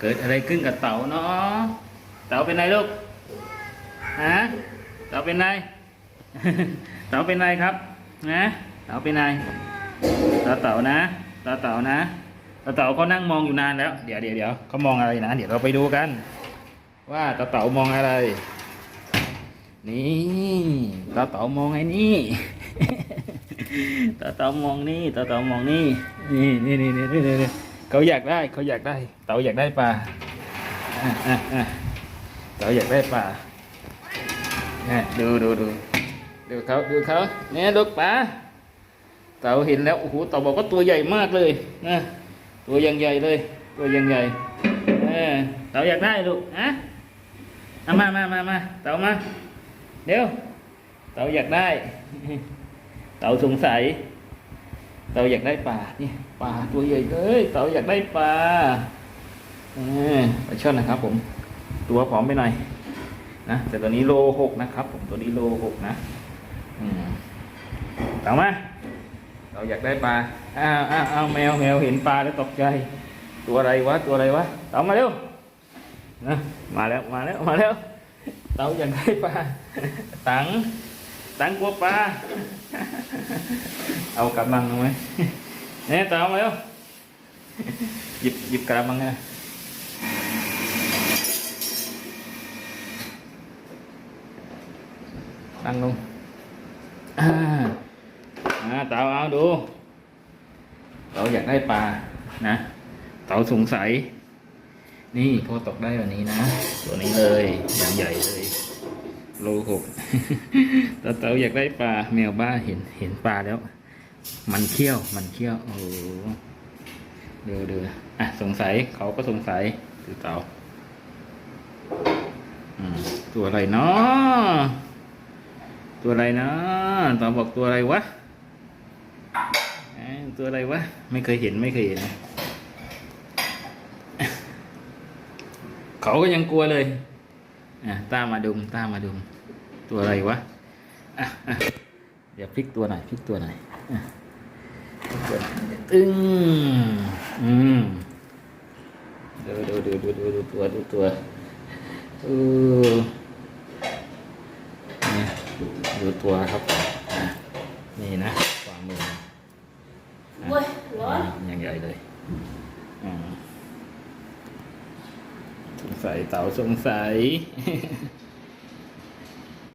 เกิดอะไรขึ้นกับเต่าเนาะเต่าเป็นไงลูกฮะเต่าเป็นไงเต่าเป็นไงครับนะเต่าเป็นไงเต่าเต่านะเต่าเต่านะเต่าเต่าเขานั่งมองอยู่นานแล้ว เดี๋ยวเดี๋ยวเดี๋ยวเขามองอะไรนะ เดี๋ยวเราไปดูกัน ว่าเต่าเต่ามองอะไร นี่เต่าเต่ามองไอ้นี่เต่าเต่ามองนี่เต่าเต่ามองนี่นี่นี่นี่นี่นี่นี่ เขาอยากได้เขาอยากได้ เต่าอยากได้ปลาอะอะอะเต่าอยากได้ปลาเนี่ยดูดูดูดูเขาดูเขาเนี่ยลูกปลาเต่าเห็นแล้วโอ้โหเต่าบอกว่าตัวใหญ่มากเลยนะตัวยังใหญ่เลย ตัวยังใหญ่เออเต่าอยากได้ลูกฮะเอามามามามาเต่ามาเดี๋ยวเต่าอยากได้ เต่าสงสัย เต่าอยากได้ปลานี่ปลาตัวใหญ่เลยเต่าอยากได้ปลาเออปลาช่อนนะครับ ผม ตัวผอมไปหน่อยนะแต่ตัวนี้โลหกนะครับ ผมตัวนี้โลหกนะต่ามาเราอยากได้ปลาอ้าวอ้าวอ้าวแมวแมวเห็นปลาแล้วตกใจ ตัวอะไรวะตัวอะไรวะต่ามาเร็วนะมาแล้วมาแล้วมาแล้วเต่าอยากได้ปลาตังตังกลัวปลา เอากระมังเอาไหมเนี่ยเต่ามาเร็วหยิบหยิบกระมังนะตั้งลงอ่าอ่าเต่าเอาดูเต่าอยากได้ปลานะเต่าสงสัย นี่พอตกได้วันนี้นะ ตัวนี้เลยอย่างใหญ่เลยโลหกตาเต๋าอยากได้ปลาแมวบ้าเห็นเห็นปลาแล้ว มันเขี้ยว มันเขี้ยว โอ้เดี๋ยวเดี๋ยวอะ สงสัยเขาก็สงสัยคือเต๋าตัวอะไรเนาะตัวอะไรเนาะต๋าบอกตัวอะไรวะตัวอะไรวะ ไม่เคยเห็นไม่เคยเห็น เขาก็ยังกลัวเลยอะตามาดุมตามาดุมตัวอะไรวะอะอะเดี๋ยวพลิกตัวหน่อยพลิกตัวหน่อย ตึงอืมดูดูดูดูดูดูตัวดูตัวเออนี่ดูตัวครับนี่นะขวามือเว้ยร้อนยังใหญ่เลยสงสัยเต่าสงสัย